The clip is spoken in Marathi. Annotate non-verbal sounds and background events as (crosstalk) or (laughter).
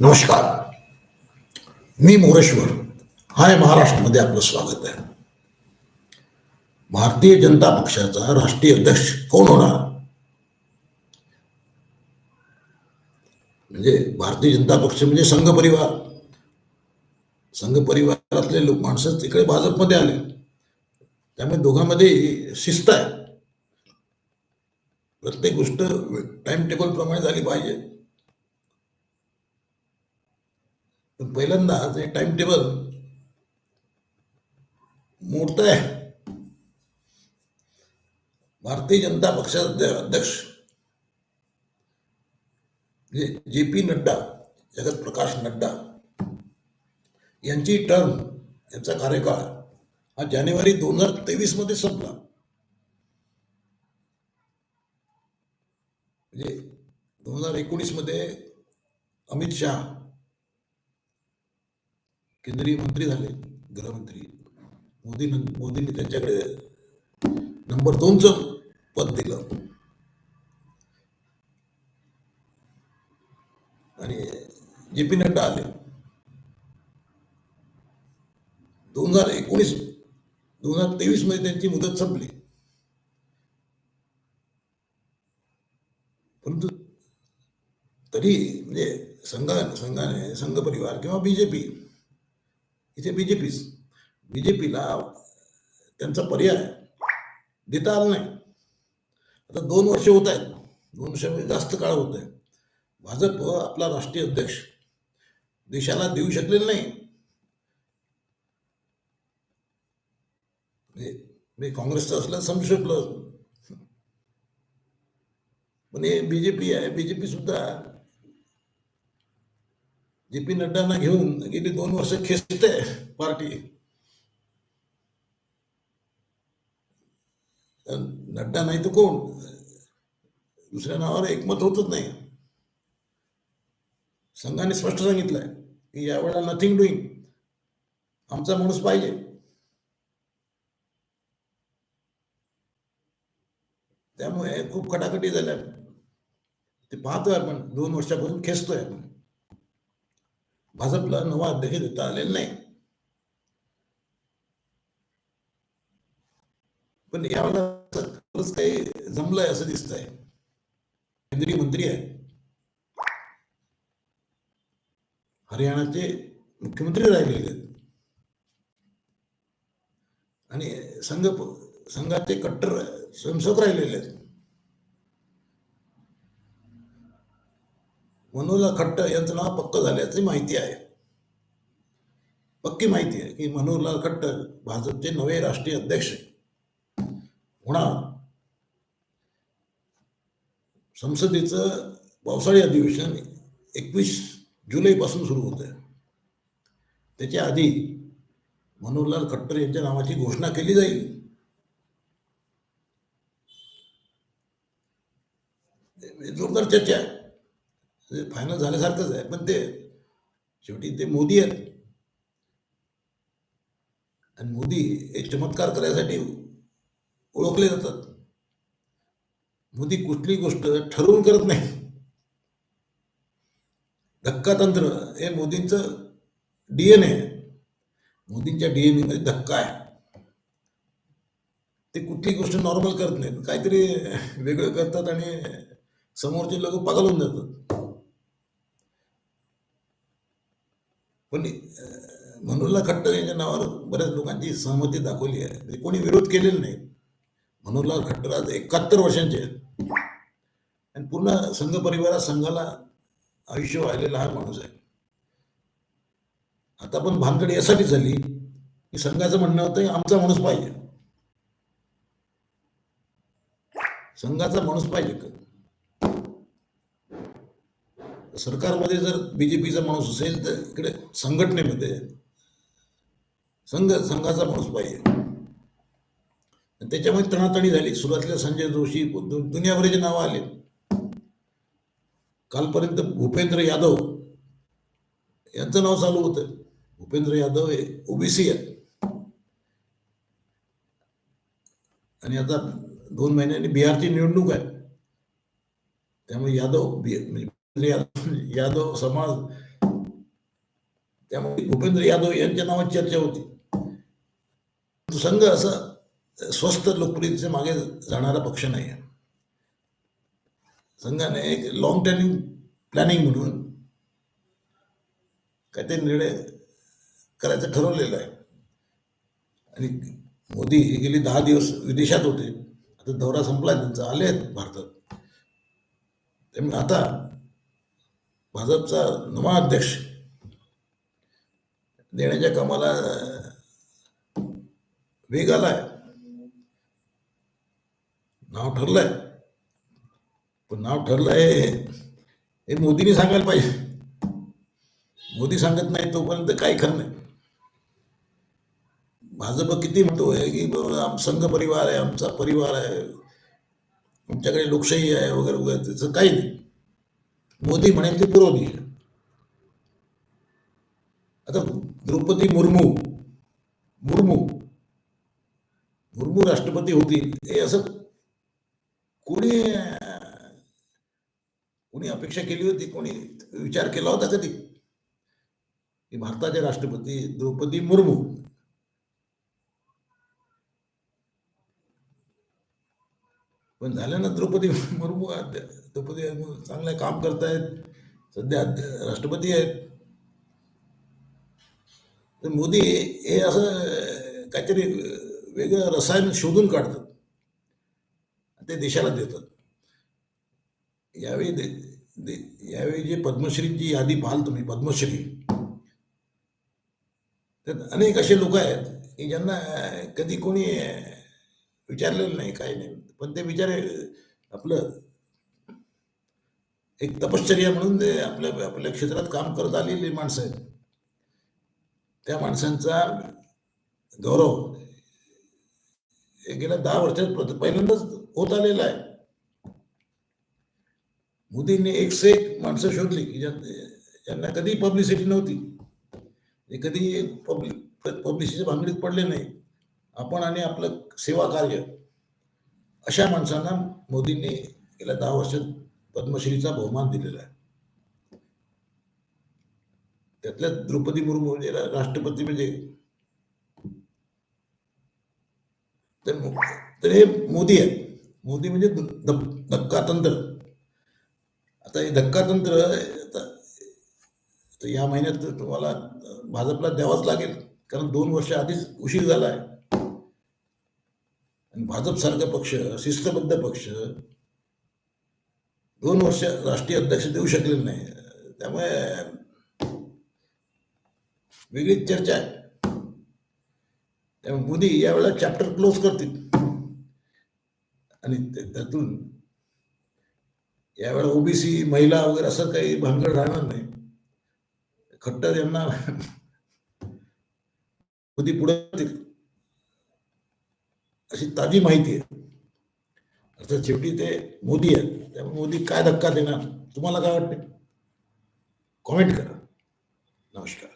नमस्कार. मी मोरेश्वर. हाय महाराष्ट्रामध्ये आपलं स्वागत आहे. भारतीय जनता पक्षाचा राष्ट्रीय अध्यक्ष कोण होणार? म्हणजे भारतीय जनता पक्ष म्हणजे संघ परिवार. संघ परिवारातले लोक माणसं तिकडे भाजपमध्ये आले. त्यामुळे दोघांमध्ये शिस्त आहे. प्रत्येक गोष्ट टाइम टेबल प्रमाणे झाली पाहिजे. पण पहिल्यांदा ते टाइम टेबल मोडत आहे भारतीय जनता पक्षाचे अध्यक्ष जे जे पी नड्डा जगत प्रकाश नड्डा यांची टर्म यांचा कार्यकाळ हा जानेवारी दोन हजार तेवीसमध्ये संपला. म्हणजे दोन हजार एकोणीसमध्ये अमित शहा केंद्रीय मंत्री झाले गृहमंत्री. मोदी मोदींनी त्यांच्याकडे नंबर दोनचं पद दिलं. आणि जे पी नड्डा आले. दोन हजार एकोणीस दोन हजार तेवीसमध्ये त्यांची मुदत संपली. तरी म्हणजे संघा संघाने संघ परिवार किंवा बीजेपी इथे बीजेपीच बीजेपीला त्यांचा पर्याय देता आला नाही. आता दोन वर्ष होत आहेत. दोन वर्षामध्ये म्हणजे जास्त काळ होत आहे. भाजप आपला राष्ट्रीय अध्यक्ष. देशाला देऊ शकलेला नाही. म्हणजे मी काँग्रेसचं असलं समजू शकलं पण हे बीजेपी आहे. बीजेपी सुद्धा जे पी नड्डांना घेऊन गेली दोन वर्ष खेचते पार्टी. नड्डा नाही तर कोण? दुसऱ्या नावावर एकमत होतच नाही. संघाने स्पष्ट सांगितलंय की यावेळेला नथिंग डुईंग आमचा माणूस पाहिजे. त्यामुळे खूप खटाखटी झाल्या. ते पाहतोय आपण. दोन वर्षापासून खेचतोय आपण. भाजपला नवा अध्यक्ष देता आलेला नाही. पण यावेळेला खरंच काही जमलंय असं दिसतंय. केंद्रीय मंत्री आहे हरियाणाचे मुख्यमंत्री राहिलेले आहेत. आणि संघ संघाचे कट्टर स्वयंसेवक राहिलेले आहेत. मनूला खट्ट यांचं नाव पक्क झाल्याची माहिती आहे. पक्की माहिती आहे की मनोहरलाल खट्टर भाजपचे नवे राष्ट्रीय अध्यक्ष होणार संसदेचं पावसाळी अधिवेशन एकवीस जुलैपासून सुरू होत आहे. त्याच्या आधी मनोहरलाल खट्टर यांच्या नावाची घोषणा केली जाईल. जोरदार चर्चा आहे. म्हणजे फायनल झाल्यासारखंच आहे. पण ते शेवटी ते मोदी आहेत. आणि मोदी एक चमत्कार करायसाठी ओळखले जातात. मोदी कुठली गोष्ट ठरवून करत नाही धक्का तंत्र हे मोदींचं डीएनए आहे. मोदींच्या डीएनए मध्ये धक्का आहे. ते कुठली गोष्ट नॉर्मल करत नाहीत. काहीतरी वेगळं करतात आणि समोरचे लोक पागल होऊन जातात. पण अं, खट्टर यांच्या नावावर बऱ्याच लोकांची सहमती दाखवली आहे. म्हणजे कोणी विरोध केलेला नाही. मनोहरलाल खट्टर आज एकाहत्तर वर्षांचे आहेत. आणि पूर्ण संघ परिवारात संघाला आयुष्य वाहिलेला हा माणूस आहे. आता पण भानगड यासाठी झाली की संघाचं म्हणणं होतं आमचा माणूस पाहिजे. संघाचा माणूस पाहिजे. सरकारमध्ये जर बीजेपीचा माणूस असेल तर इकडे संघटनेमध्ये संघ संघाचा माणूस पाहिजे. त्याच्यामुळे तणातणी झाली. सुरुवातीला संजय जोशी दुनियाभराचे नावं आले. कालपर्यंत भूपेंद्र यादव यांचं नाव चालू होतं. भूपेंद्र यादव हे ओबीसी आहेत. आणि आता दोन महिन्यांनी बिहारची निवडणूक आहे. त्यामुळे यादव बी- म्हणजे यादव समाज. त्यामुळे भूपेंद्र यादव यांच्या नावात चर्चा होती. संघ असा स्वस्त लोकप्रियतेच्या मागे जाणारा पक्ष नाही आहे. संघाने एक लॉंग टर्मिंग प्लॅनिंग म्हणून काहीतरी निर्णय करायचं ठरवलेलं आहे. आणि मोदी हे गेली दहा दिवस विदेशात होते. आता दौरा संपला त्यांचा आले आहेत भारतात. त्यामुळे आता भाजपचा नवा अध्यक्ष. देण्याच्या कामाला वेग आलाय. नाव ठरलंय. पण नाव ठरलंय हे मोदीने सांगायला पाहिजे. मोदी सांगत नाही तोपर्यंत काही खरं नाही. भाजप किती म्हणतोय की आम संघ परिवार आहे आमचा परिवार आहे आमच्याकडे लोकशाही आहे वगैरे वगैरे त्याचं काही नाही. मोदी म्हणेल ते पुरवली आता द्रौपदी मुर्मू मुर्मू मुर्मू राष्ट्रपती होतील हे असं कोणी कोणी अपेक्षा केली होती कोणी विचार केला होता कधी? की भारताचे राष्ट्रपती द्रौपदी मुर्मू. पण झालं ना द्रौपदी (laughs) मुर्मू द्रौपदी मुर्मू चांगलं काम करतायत. सध्या राष्ट्रपती आहेत. तर मोदी हे असं काहीतरी वेगळं रसायन शोधून काढतात. ते देशाला देतात. यावेळी दे, दे, यावेळी जे पद्मश्रींची यादी पाहाल तुम्ही पद्मश्री. तर अनेक असे लोक आहेत की ज्यांना कधी कोणी विचारलेलं नाही काही नाही. पण ते विचार आपलं एक तपश्चर्या म्हणून ते आपल्या आपल्या क्षेत्रात काम करत आलेली माणसं आहेत. त्या माणसांचा गौरव हे गेल्या दहा वर्षात पहिल्यांदाच होत आलेला आहे. मोदींनी एकशे एक माणसं शोधली की ज्यांना कधी पब्लिसिटी नव्हती. म्हणजे कधी पब्लिक पब्लिसिटीच्या भांगडीत पडले नाही. आपण आणि आपलं सेवा कार्य अशा माणसांना मोदींनी गेल्या दहा वर्षात पद्मश्रीचा बहुमान दिलेला आहे. त्यातल्या द्रौपदी मुर्मू म्हणजे राष्ट्रपती म्हणजे तर हे मोदी आहे मोदी म्हणजे धक्कातंत्र. आता हे धक्कातंत्र आता तर या महिन्यात तुम्हाला भाजपला द्यावाच लागेल. कारण दोन वर्ष आधीच उशीर झाला आहे. आणि भाजपसारखा पक्ष शिस्तबद्ध पक्ष दोन वर्ष राष्ट्रीय अध्यक्ष देऊ शकलेले नाही. त्यामुळे वेगळीच चर्चा आहे. त्यामुळे मोदी यावेळेला चॅप्टर क्लोज करतील. आणि त्यातून यावेळेला ओबीसी महिला वगैरे असं काही भानगड राहणार नाही. खट्टर यांना मोदी पुढे अशी ताजी माहिती आहे. आता शेवटी ते मोदी आहेत. त्यामुळे मोदी काय धक्का देणार? तुम्हाला काय वाटते कॉमेंट करा. नमस्कार.